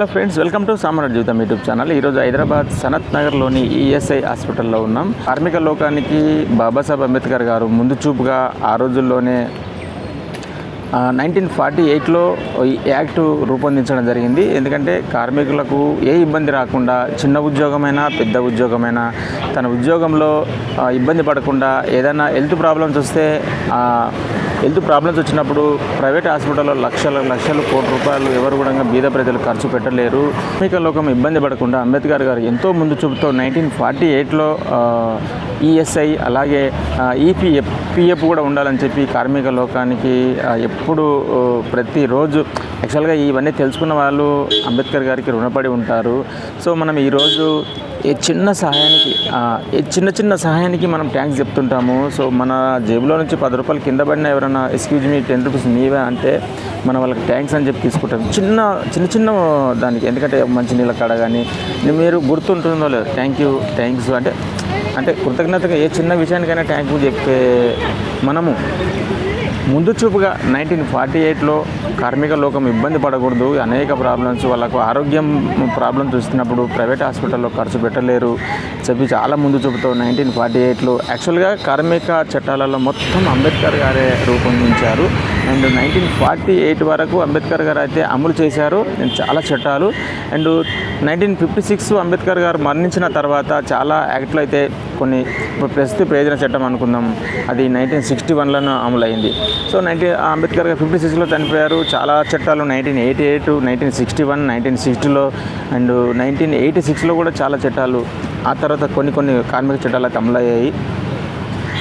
Hello friends welcome to సామరాజ్ జీవితం YouTube channel. ఈరోజు హైదరాబాద్ సనత్ నగర్లోని ఈఎస్ఐ హాస్పిటల్లో ఉన్నాం. కార్మిక లోకానికి బాబాసాహెబ్ అంబేద్కర్ గారు ముందు చూపుగా ఆ రోజుల్లోనే నైన్టీన్ ఫార్టీ ఎయిట్లో ఈ యాక్ట్ రూపొందించడం జరిగింది. ఎందుకంటే కార్మికులకు ఏ ఇబ్బంది రాకుండా చిన్న ఉద్యోగమైనా పెద్ద ఉద్యోగమైనా తన ఉద్యోగంలో ఇబ్బంది పడకుండా ఏదైనా హెల్త్ ప్రాబ్లమ్స్ వస్తే హెల్త్ ప్రాబ్లమ్స్ వచ్చినప్పుడు ప్రైవేట్ హాస్పిటల్లో లక్షల లక్షలు కోటి రూపాయలు ఎవరు కూడా బీద ప్రజలు ఖర్చు పెట్టలేరు. కార్మిక లోకం ఇబ్బంది పడకుండా అంబేద్కర్ గారు ఎంతో ముందు చూపుతో నైన్టీన్ ఫార్టీ ఎయిట్లో ఈఎస్ఐ అలాగే ఈపీఎఫ్ పిఎఫ్ కూడా ఉండాలని చెప్పి కార్మిక లోకానికి ఎప్పుడు ప్రతిరోజు యాక్చువల్గా ఇవన్నీ తెలుసుకున్న వాళ్ళు అంబేద్కర్ గారికి రుణపడి ఉంటారు. సో మనం ఈరోజు ఏ చిన్న సహాయానికి ఏ చిన్న చిన్న సహాయానికి మనం ట్యాంక్స్ చెప్తుంటాము. సో మన జేబులో నుంచి పది రూపాయలు కింద పడిన ఎవరైనా ఎక్స్క్యూజ్ మీ టెన్ రూపీస్ మీవే అంటే మనం వాళ్ళకి ట్యాంక్స్ అని చెప్పి తీసుకుంటాం. చిన్న చిన్న చిన్న దానికి ఎందుకంటే మంచి నీళ్ళ కాడ కానీ మీరు గుర్తుంటుందో లేదు థ్యాంక్ యూ థ్యాంక్స్ అంటే అంటే కృతజ్ఞతగా ఏ చిన్న విషయానికైనా ట్యాంక్ చెప్పే మనము. ముందు చూపుగా నైన్టీన్ ఫార్టీ ఎయిట్లో కార్మిక లోకం ఇబ్బంది పడకూడదు. అనేక ప్రాబ్లమ్స్ వాళ్ళకు ఆరోగ్యం ప్రాబ్లమ్స్ వస్తున్నప్పుడు ప్రైవేట్ హాస్పిటల్లో ఖర్చు పెట్టలేరు చెప్పి చాలా ముందు చూపుతో నైన్టీన్ ఫార్టీ ఎయిట్లో యాక్చువల్గా కార్మిక చట్టాలలో మొత్తం అంబేద్కర్ గారే రూపొందించారు. అండ్ నైన్టీన్ ఫార్టీ ఎయిట్ వరకు అంబేద్కర్ గారు అయితే అమలు చేశారు. చాలా చట్టాలు. And nineteen fifty six Ambedkar garu మరణించిన తర్వాత చాలా యాక్ట్లు అయితే కొన్ని ఇప్పుడు ప్రస్తుత ప్రయోజన చట్టం అనుకుందాం. అది నైన్టీన్ సిక్స్టీ వన్లోనే అమలైంది. సో నైన్టీన్ అంబేద్కర్ గారు ఫిఫ్టీ సిక్స్లో చనిపోయారు. చాలా చట్టాలు nineteen eighty eight nineteen sixty one nineteen సిక్స్టీలో and nineteen eighty సిక్స్లో కూడా చాలా చట్టాలు. ఆ తర్వాత కొన్ని కొన్ని కార్మిక చట్టాలు అయితే అమలయ్యాయి.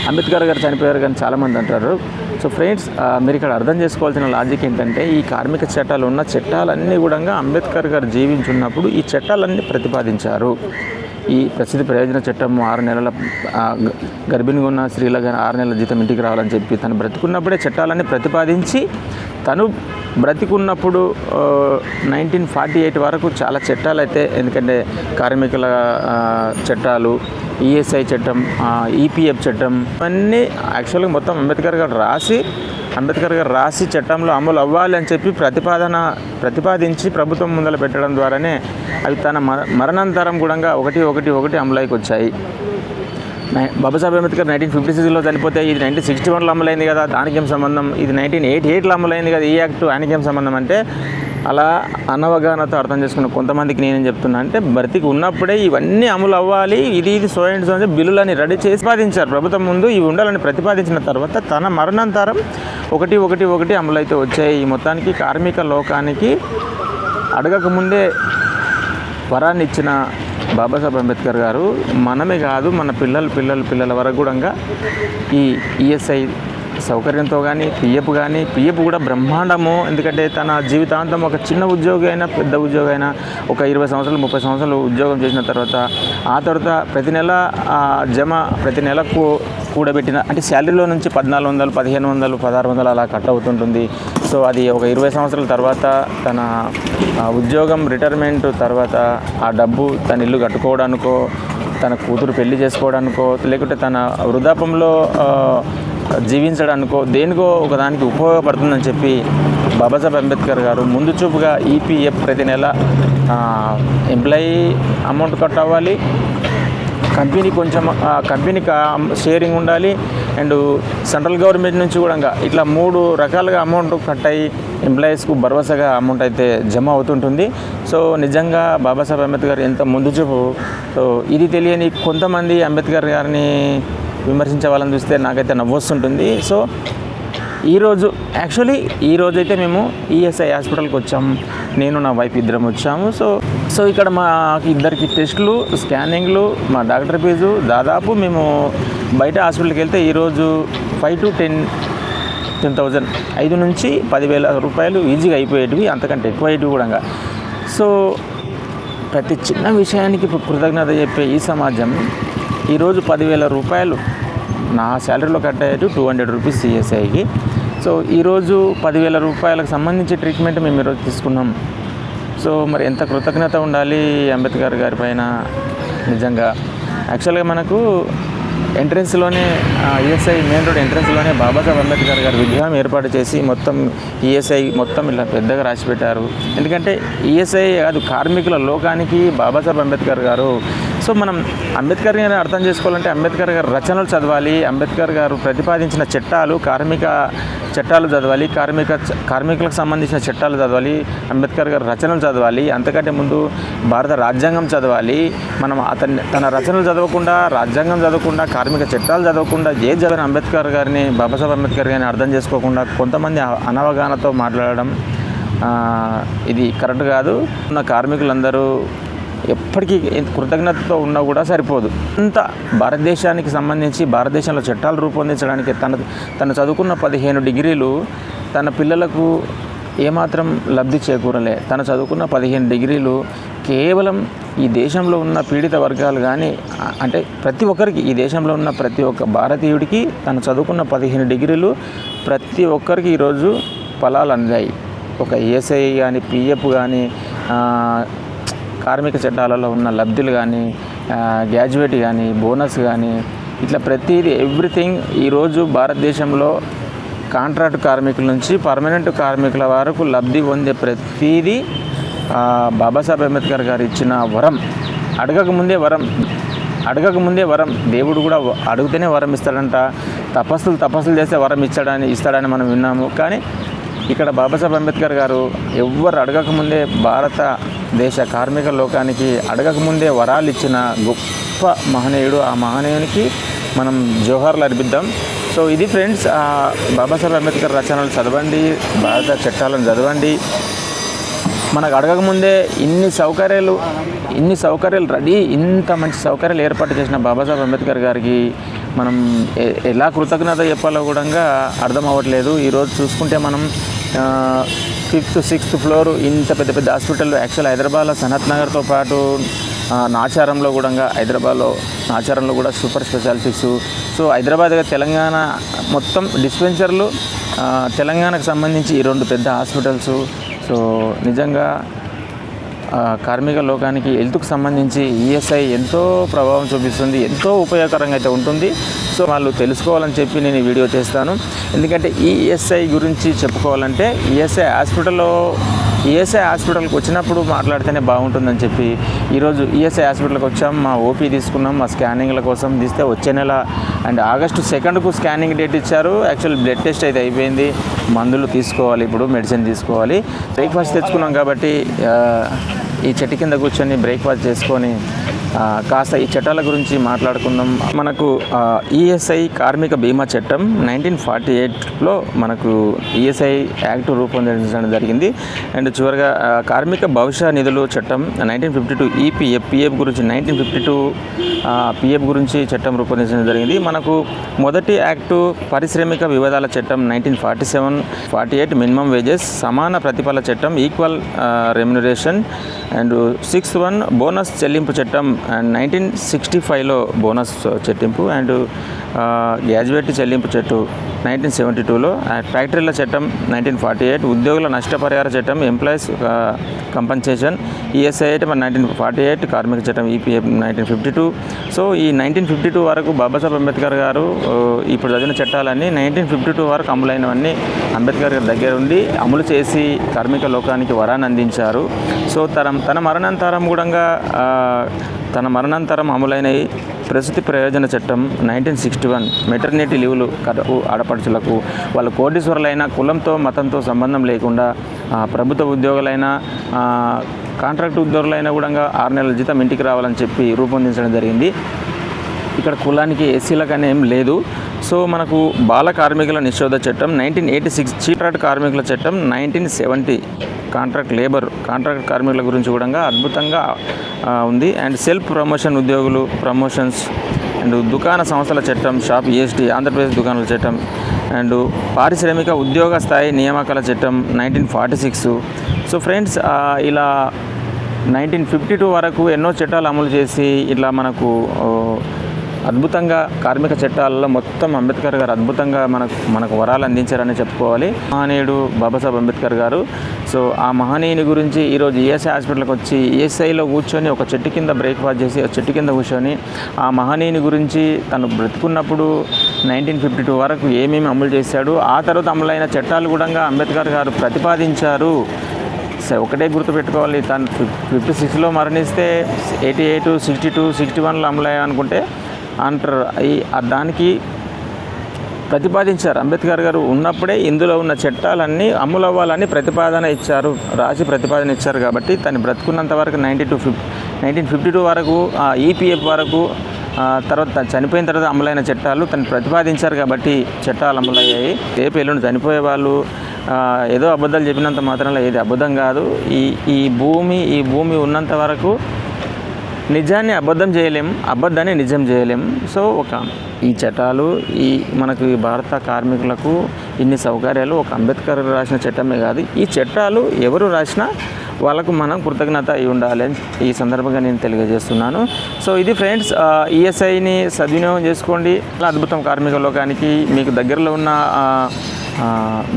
అంబేద్కర్ గారు చనిపోయారు కానీ చాలామంది అంటారు. సో ఫ్రెండ్స్ మీరు ఇక్కడ అర్థం చేసుకోవాల్సిన లాజిక్ ఏంటంటే ఈ కార్మిక చట్టాలు ఉన్న చట్టాలన్నీ కూడా అంబేద్కర్ గారు జీవించున్నప్పుడు ఈ చట్టాలన్నీ ప్రతిపాదించారు. ఈ ప్రసిద్ధ ప్రయోజన చట్టం ఆరు నెలల గ- గర్భిణిగా ఉన్న స్త్రీలకు కానీ ఆరు నెలల జీతం ఇంటికి రావాలని చెప్పి తను బ్రతికున్నప్పుడే చట్టాలన్నీ ప్రతిపాదించి తను బ్రతికున్నప్పుడు నైన్టీన్ ఫార్టీ ఎయిట్ వరకు చాలా చట్టాలు అయితే ఎందుకంటే కార్మికుల చట్టాలు ఈఎస్ఐ చట్టం ఈపీఎఫ్ చట్టం ఇవన్నీ యాక్చువల్గా మొత్తం అంబేద్కర్ గారు రాసి అంబేద్కర్ గారు రాసి చట్టంలో అమలు అవ్వాలి అని చెప్పి ప్రతిపాదన ప్రతిపాదించి ప్రభుత్వం ముందల పెట్టడం ద్వారానే అవి తన మరణాంతరం కూడా ఒకటి ఒకటి ఒకటి అమలుకి వచ్చాయి. బాబాసాహెబ్ అంబేద్కర్ నైన్టీన్ ఫిఫ్టీ సిక్స్లో చనిపోతే ఇది నైన్టీన్ సిక్స్టీ వన్లో అమలైంది కదా దానికి ఏం సంబంధం? ఇది నైన్టీన్ ఎయిటీ ఎయిట్లో అమలైంది కదా ఈ యాక్ట్ ఆయనకేం సంబంధం అంటే అలా అనవగాహనతో అర్థం చేసుకున్న కొంతమందికి నేనేం చెప్తున్నా అంటే బ్రతికి ఉన్నప్పుడే ఇవన్నీ అమలు అవ్వాలి ఇది ఇది సో అండ్ సో అని బిల్లులని రెడీ చేసి ప్రతిపాదించారు. ప్రభుత్వం ముందు ఇవి ఉండాలని ప్రతిపాదించిన తర్వాత తన మరణాంతరం ఒకటి ఒకటి ఒకటి అమలైతే వచ్చాయి. ఈ మొత్తానికి కార్మిక లోకానికి అడగకముందే వరాన్ని ఇచ్చిన బాబాసాహెబ్ అంబేద్కర్ గారు మనమే కాదు మన పిల్లలు పిల్లలు పిల్లల వరకు కూడా ఈ ఈఎస్ఐ సౌకర్యంతో కానీ పిఎఫ్ కానీ పిఎఫ్ కూడా బ్రహ్మాండము. ఎందుకంటే తన జీవితాంతం ఒక చిన్న ఉద్యోగి అయినా పెద్ద ఉద్యోగి అయినా ఒక ఇరవై సంవత్సరాలు ముప్పై సంవత్సరాలు ఉద్యోగం చేసిన తర్వాత ఆ తర్వాత ప్రతి నెల జమ ప్రతి నెలకు కూడబెట్టిన అంటే శాలరీలో నుంచి పద్నాలుగు వందలు పదిహేను వందలు పదహారు వందలు అలా కట్ అవుతుంటుంది. సో అది ఒక ఇరవై సంవత్సరాల తర్వాత తన ఉద్యోగం రిటైర్మెంట్ తర్వాత ఆ డబ్బు తన ఇల్లు కట్టుకోవడానికో తన కూతురు పెళ్ళి చేసుకోవడానికో లేకుంటే తన వృద్ధాపంలో ఆ, జీవించడానికో దేనికో ఒకదానికి ఉపయోగపడుతుందని చెప్పి బాబాసాహెబ్ అంబేద్కర్ గారు ముందు చూపుగా ఈపీఎఫ్ ప్రతి నెల ఎంప్లాయీ అమౌంట్ కట్ అవ్వాలి. కంపెనీ కొంచెం ఆ కంపెనీకి షేరింగ్ ఉండాలి. అండ్ సెంట్రల్ గవర్నమెంట్ నుంచి కూడా ఇంకా ఇట్లా మూడు రకాలుగా అమౌంట్ కట్ అయ్యి ఎంప్లాయీస్కు భరోసాగా అమౌంట్ అయితే జమ అవుతుంటుంది. సో నిజంగా బాబాసాహెబ్ అంబేద్కర్ ఎంత ముందు చూపు. సో ఇది తెలియని కొంతమంది అంబేద్కర్ గారిని విమర్శించే వాళ్ళని చూస్తే నాకైతే నవ్వొస్తుంటుంది సో ఈరోజు యాక్చువల్లీ ఈ రోజైతే మేము ఈఎస్ఐ హాస్పిటల్కి వచ్చాం. నేను నా వైఫ్ ఇద్దరం వచ్చాము. సో సో ఇక్కడ మాకు ఇద్దరికి టెస్టులు స్కానింగ్లు మా డాక్టర్ ఫీజు దాదాపు మేము బయట హాస్పిటల్కి వెళ్తే ఈరోజు five to ten ten thousand ఐదు నుంచి పదివేల రూపాయలు ఈజీగా అయిపోయేటివి అంతకంటే ఎక్కువ అయ్యేటివి కూడా సో ప్రతి చిన్న విషయానికి ఇప్పుడు కృతజ్ఞత చెప్పే ఈ సమాజం ఈరోజు పదివేల రూపాయలు నా శాలరీలో కట్ అయ్యేది టూ హండ్రెడ్ రూపీస్ సిఎస్ఐకి సో ఈరోజు పదివేల రూపాయలకు సంబంధించి ట్రీట్మెంట్ మేము ఈరోజు తీసుకున్నాం. సో మరి ఎంత కృతజ్ఞత ఉండాలి అంబేద్కర్ గారి పైన? నిజంగా. యాక్చువల్గా మనకు ఎంట్రన్స్లోనే ఈఎస్ఐ మెయిన్ రోడ్ ఎంట్రన్స్లోనే బాబాసాహెబ్ అంబేద్కర్ గారు విగ్రహం ఏర్పాటు చేసి మొత్తం ఈఎస్ఐ మొత్తం ఇలా పెద్దగా రాసి పెట్టారు ఎందుకంటే ఈఎస్ఐ కాదు కార్మికుల లోకానికి బాబాసాహెబ్ అంబేద్కర్ గారు సో మనం అంబేద్కర్ గారిని అర్థం చేసుకోవాలంటే అంబేద్కర్ గారు రచనలు చదవాలి అంబేద్కర్ గారు ప్రతిపాదించిన చట్టాలు కార్మిక చట్టాలు చదవాలి కార్మిక కార్మికులకు సంబంధించిన చట్టాలు చదవాలి అంబేద్కర్ గారు రచనలు చదవాలి అంతకంటే ముందు భారత రాజ్యాంగం చదవాలి. మనం అతన్ని తన రచనలు చదవకుండా రాజ్యాంగం చదవకుండా కార్మిక చట్టాలు చదవకుండా ఏ చదివిన అంబేద్కర్ గారిని బాబాసాహెబ్ అంబేద్కర్ గారిని అర్థం చేసుకోకుండా కొంతమంది అనవగాహనతో మాట్లాడడం ఇది కరెక్ట్ కాదు. ఉన్న కార్మికులందరూ ఎప్పటికీ కృతజ్ఞతతో ఉన్నా కూడా సరిపోదు. అంత భారతదేశానికి సంబంధించి భారతదేశంలో చట్టాలు రూపొందించడానికి తన తను చదువుకున్న పదిహేను డిగ్రీలు తన పిల్లలకు ఏమాత్రం లబ్ధి చేకూరలే. తను చదువుకున్న పదిహేను డిగ్రీలు కేవలం ఈ దేశంలో ఉన్న పీడిత వర్గాలు కానీ అంటే ప్రతి ఒక్కరికి ఈ దేశంలో ఉన్న ప్రతి ఒక్క భారతీయుడికి తను చదువుకున్న పదిహేను డిగ్రీలు ప్రతి ఒక్కరికి ఈరోజు ఫలాలు అందాయి. ఒక ఏసఐ కానీ పిఎఫ్ కానీ కార్మిక చట్టాలలో ఉన్న లబ్ధులు కానీ గ్రాడ్యుయేట్ కానీ బోనస్ కానీ ఇట్లా ప్రతిదీ ఎవ్రీథింగ్ ఈరోజు భారతదేశంలో కాంట్రాక్ట్ కార్మికుల నుంచి పర్మనెంట్ కార్మికుల వరకు లబ్ధి పొందే ప్రతిదీ బాబాసాహెబ్ అంబేద్కర్ గారు ఇచ్చిన వరం. అడగక ముందే వరం. అడగక ముందే వరం. దేవుడు కూడా అడిగితేనే వరం ఇస్తాడంట. తపస్సులు తపస్సులు చేస్తే వరం ఇచ్చాడని ఇస్తాడని మనం విన్నాము. కానీ ఇక్కడ బాబాసాహెబ్ అంబేద్కర్ గారు ఎవ్వరు అడగకముందే దేశ కార్మిక లోకానికి అడగకముందే వరాలు ఇచ్చిన గొప్ప మహనీయుడు ఆ మహనీయునికి మనం జోహార్లు అర్పిద్దాం. సో ఇది ఫ్రెండ్స్ ఆ బాబాసాహెబ్ అంబేద్కర్ రచనలు చదవండి భారత చట్టాలను చదవండి. మనకు అడగకముందే ఇన్ని సౌకర్యాలు ఇన్ని సౌకర్యాలు రెడీ ఇంత మంచి సౌకర్యాలు ఏర్పాటు చేసిన బాబాసాహెబ్ అంబేద్కర్ గారికి మనం ఎలా కృతజ్ఞత చెప్పాలో కూడా అర్థం అవ్వట్లేదు. ఈరోజు చూసుకుంటే మనం ఫిఫ్త్ సిక్స్త్ ఫ్లోర్ ఇంత పెద్ద పెద్ద హాస్పిటల్ యాక్చువల్ హైదరాబాద్లో సనత్ నగర్తో పాటు నాచారంలో కూడా హైదరాబాద్లో నాచారంలో కూడా super specialities so Hyderabad Telangana మొత్తం డిస్పెన్సర్లు తెలంగాణకు సంబంధించి ఈ రెండు పెద్ద హాస్పిటల్స్ సో నిజంగా కార్మిక లోకానికి హెల్త్కు సంబంధించి ఈఎస్ఐ ఎంతో ప్రభావం చూపిస్తుంది ఎంతో ఉపయోగకరంగా అయితే ఉంటుంది. సో వాళ్ళు తెలుసుకోవాలని చెప్పి నేను ఈ వీడియో చేస్తాను. ఎందుకంటే ఈఎస్ఐ గురించి చెప్పుకోవాలంటే ఈఎస్ఐ హాస్పిటల్లో ఈఎస్ఐ హాస్పిటల్కి వచ్చినప్పుడు మాట్లాడితేనే బాగుంటుందని చెప్పి ఈరోజు ఈఎస్ఐ హాస్పిటల్కి వచ్చాం. మా ఓపీ తీసుకున్నాం. మా స్కానింగ్ల కోసం తీస్తే వచ్చే నెల అండ్ ఆగస్టు సెకండ్కు స్కానింగ్ డేట్ ఇచ్చారు. యాక్చువల్ బ్లడ్ టెస్ట్ అయితే అయిపోయింది. మందులు తీసుకోవాలి. ఇప్పుడు మెడిసిన్ తీసుకోవాలి. బ్రేక్ఫాస్ట్ తెచ్చుకున్నాం కాబట్టి ఈ చెట్టు కింద కూర్చొని బ్రేక్ఫాస్ట్ చేసుకొని కాస్త ఈ చట్టాల గురించి మాట్లాడుకుందాం. మనకు ఈఎస్ఐ కార్మిక బీమా చట్టం నైన్టీన్ ఫార్టీ ఎయిట్లో మనకు ఈఎస్ఐ యాక్ట్ రూపొందించడం జరిగింది. అండ్ చివరిగా కార్మిక భవిష్య నిధులు చట్టం nineteen fifty two EPF PF గురించి నైన్టీన్ ఫిఫ్టీ టూ పిఎఫ్ గురించి చట్టం రూపొందించడం జరిగింది. మనకు మొదటి యాక్టు పారిశ్రామిక వివాదాల చట్టం nineteen forty seven forty eight minimum wages సమాన ప్రతిఫల చట్టం equal remuneration and sixth one bonus చెల్లింపు చట్టం అండ్ నైన్టీన్ సిక్స్టీ ఫైవ్లో బోనస్ చెల్లింపు అండ్ గ్రాడ్యుయేట్ చెల్లింపు చట్టం నైన్టీన్ సెవెంటీ టూలో ఫ్యాక్టరీల చట్టం నైన్టీన్ ఫార్టీ ఎయిట్ ఉద్యోగుల నష్టపరిహార చట్టం employees compensation ESI item nineteen forty eight కార్మిక చట్టం EPF nineteen fifty two. So ఈ నైన్టీన్ ఫిఫ్టీ టూ వరకు బాబాసాహెబ్ అంబేద్కర్ గారు ఇప్పుడు చదివిన చట్టాలన్నీ నైన్టీన్ ఫిఫ్టీ టూ వరకు అమలైనవన్నీ అంబేద్కర్ గారి దగ్గర ఉండి అమలు చేసి కార్మిక లోకానికి వరాన్ని అందించారు. సో తన తన మరణాంతరం కూడా తన మరణాంతరం అమలైనవి ప్రసూతి ప్రయోజన చట్టం నైన్టీన్ సిక్స్టీ వన్ మెటర్నిటీ లీవ్లు కథకు ఆడపడుచులకు వాళ్ళ కోటీశ్వరులైన కులంతో మతంతో సంబంధం లేకుండా ప్రభుత్వ ఉద్యోగులైనా కాంట్రాక్ట్ ఉద్యోగులైనా కూడా ఆరు నెలల జీతం ఇంటికి రావాలని చెప్పి రూపొందించడం జరిగింది. ఇక్కడ కులానికి ఎస్సీలకు అని ఏం లేదు. సో మనకు బాల కార్మికుల నిషేధ చట్టం నైన్టీన్ ఎయిటీ సిక్స్ చీట్రాట్ కార్మికుల చట్టం nineteen seventy contract labour contract కార్మికుల గురించి కూడా అద్భుతంగా ఉంది. అండ్ సెల్ఫ్ ప్రమోషన్ ఉద్యోగులు ప్రమోషన్స్ అండ్ దుకాణ సంస్థల చట్టం షాప్ ఈఎస్టీ ఆంధ్రప్రదేశ్ దుకాణాల చట్టం అండ్ పారిశ్రామిక ఉద్యోగ స్థాయి నియామకాల చట్టం nineteen forty six. So friends ఇలా నైన్టీన్ ఫిఫ్టీ టూ వరకు ఎన్నో చట్టాలు అమలు చేసి ఇట్లా మనకు అద్భుతంగా కార్మిక చట్టాలలో మొత్తం అంబేద్కర్ గారు అద్భుతంగా మనకు మనకు వరాలు అందించారని చెప్పుకోవాలి. మహనీయుడు బాబాసాహెబ్ అంబేద్కర్ గారు. సో ఆ మహనీయుని గురించి ఈరోజు ఈఎస్ఐ హాస్పిటల్కి వచ్చి ఈఎస్ఐలో కూర్చొని ఒక చెట్టు కింద బ్రేక్ఫాస్ట్ చేసి ఒక చెట్టు కింద కూర్చొని ఆ మహనీయుని గురించి తను బ్రతుకున్నప్పుడు నైన్టీన్ ఫిఫ్టీ టూ వరకు ఏమేమి అమలు చేశాడు ఆ తర్వాత అమలైన చట్టాలు కూడా అంబేద్కర్ గారు ప్రతిపాదించారు. సరే ఒకటే గుర్తుపెట్టుకోవాలి తను ఫిఫ్టీ సిక్స్లో మరణిస్తే eighty eight sixty two sixty వన్లో అమలయ్యా అనుకుంటే అంటారు. ఈ దానికి ప్రతిపాదించారు. అంబేద్కర్ గారు ఉన్నప్పుడే ఇందులో ఉన్న చట్టాలన్నీ అమలు అవ్వాలని ప్రతిపాదన ఇచ్చారు. రాసి ప్రతిపాదన ఇచ్చారు కాబట్టి తను బ్రతుకున్నంత వరకు నైన్టీ టూ ఫిఫ్ నైన్టీన్ ఫిఫ్టీ టూ వరకు ఈపీఎఫ్ వరకు తర్వాత చనిపోయిన తర్వాత అమలైన చట్టాలు తను ప్రతిపాదించారు కాబట్టి చట్టాలు అమలయ్యాయి. రేపు ఎల్లుండి చనిపోయే వాళ్ళు ఏదో అబద్ధాలు చెప్పినంత మాత్రంలో ఏది అబద్ధం కాదు. ఈ ఈ భూమి ఈ భూమి ఉన్నంత వరకు నిజాన్ని అబద్ధం చేయలేం అబద్ధాన్ని నిజం చేయలేం. సో ఒక ఈ చట్టాలు ఈ మనకు ఈ భారత కార్మికులకు ఇన్ని సౌకర్యాలు ఒక అంబేద్కర్ రాసిన చట్టమే కాదు. ఈ చట్టాలు ఎవరు రాసినా వాళ్ళకు మనం కృతజ్ఞత అయి ఉండాలి అని ఈ సందర్భంగా నేను తెలియజేస్తున్నాను. సో ఇది ఫ్రెండ్స్ ఈఎస్ఐని సద్వినియోగం చేసుకోండి. అద్భుతం కార్మిక లోకానికి మీకు దగ్గరలో ఉన్న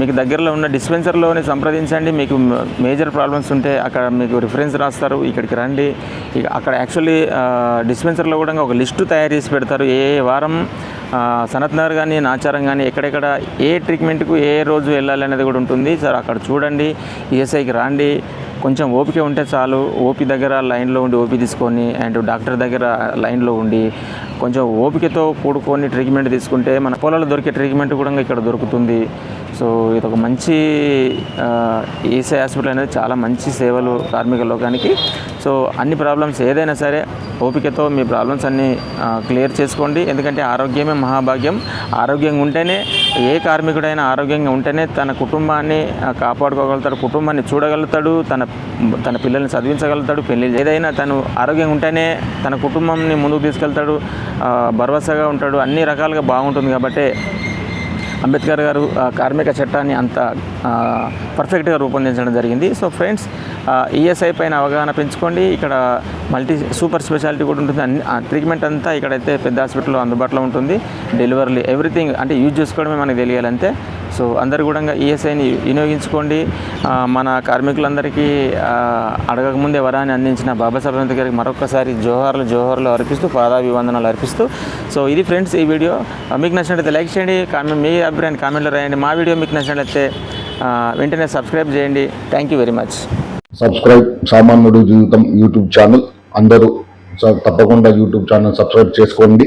మీకు దగ్గరలో ఉన్న డిస్పెన్సర్లోనే సంప్రదించండి. మీకు మేజర్ ప్రాబ్లమ్స్ ఉంటే అక్కడ మీకు రిఫరెన్స్ రాస్తారు. ఇక్కడికి రండి. ఇక అక్కడ యాక్చువల్లీ డిస్పెన్సర్లో కూడా ఒక లిస్టు తయారు చేసి పెడతారు. ఏ ఏ వారం సనత్నగర్ కానీ నాచారం కానీ ఎక్కడెక్కడ ఏ ట్రీట్మెంట్కు ఏ రోజు వెళ్ళాలి అనేది కూడా ఉంటుంది. సార్ అక్కడ చూడండి. ఈఎస్ఐకి రండి. కొంచెం ఓపిక ఉంటే చాలు. ఓపీ దగ్గర లైన్లో ఉండి ఓపీ తీసుకొని అండ్ డాక్టర్ దగ్గర లైన్లో ఉండి కొంచెం ఓపికతో కూడుకొని ట్రీట్మెంట్ తీసుకుంటే మన పొలాల్లో దొరికే ట్రీట్మెంట్ కూడా ఇక్కడ దొరుకుతుంది. సో ఇది ఒక మంచి ఈసీ హాస్పిటల్ అనేది చాలా మంచి సేవలు కార్మిక లోకానికి. సో అన్ని ప్రాబ్లమ్స్ ఏదైనా సరే ఓపికతో మీ ప్రాబ్లమ్స్ అన్నీ క్లియర్ చేసుకోండి. ఎందుకంటే ఆరోగ్యమే మహాభాగ్యం. ఆరోగ్యంగా ఉంటేనే ఏ కార్మికుడైనా ఆరోగ్యంగా ఉంటేనే తన కుటుంబాన్ని కాపాడుకోగలుగుతాడు కుటుంబాన్ని చూడగలుగుతాడు తన తన పిల్లల్ని చదివించగలుగుతాడు పెళ్ళి ఏదైనా తను ఆరోగ్యంగా ఉంటేనే తన కుటుంబంని ముందుకు తీసుకెళ్తాడు భరోసాగా ఉంటాడు అన్ని రకాలుగా బాగుంటుంది కాబట్టి అంబేద్కర్ గారు కార్మిక చట్టాన్ని అంత పర్ఫెక్ట్గా రూపొందించడం జరిగింది. సో ఫ్రెండ్స్ ఈఎస్ఐ పైన అవగాహన పెంచుకోండి. ఇక్కడ మల్టీ సూపర్ స్పెషాలిటీ కూడా ఉంటుంది. అన్ని ఆ ట్రీట్మెంట్ అంతా ఇక్కడైతే పెద్ద హాస్పిటల్లో అందుబాటులో ఉంటుంది. డెలివరీ ఎవ్రీథింగ్ అంటే యూజ్ చేసుకోవడమే మనకు తెలియాలంతే సో అందరు కూడా ఈఎస్ఐని వినియోగించుకోండి. మన కార్మికులందరికీ అడగక అడగకముందే వరాన్ని అందించిన బాబాసాహెబ్ అంబేద్కర్ గారికి మరొకసారి జోహార్లు జోహార్లు అర్పిస్తూ పాదాభివందనాలు అర్పిస్తూ. సో ఇది ఫ్రెండ్స్ ఈ వీడియో. మీకు నచ్చినట్లయితే లైక్ చేయండి కామెంట్ మీ అభిప్రాయాన్ని కామెంట్లో రాయండి. మా వీడియో మీకు నచ్చినట్లయితే వెంటనే సబ్స్క్రైబ్ చేయండి. Thank you very much subscribe సామాన్యుడు జీవితం యూట్యూబ్ ఛానల్. అందరూ తప్పకుండా యూట్యూబ్ ఛానల్ సబ్స్క్రైబ్ చేసుకోండి.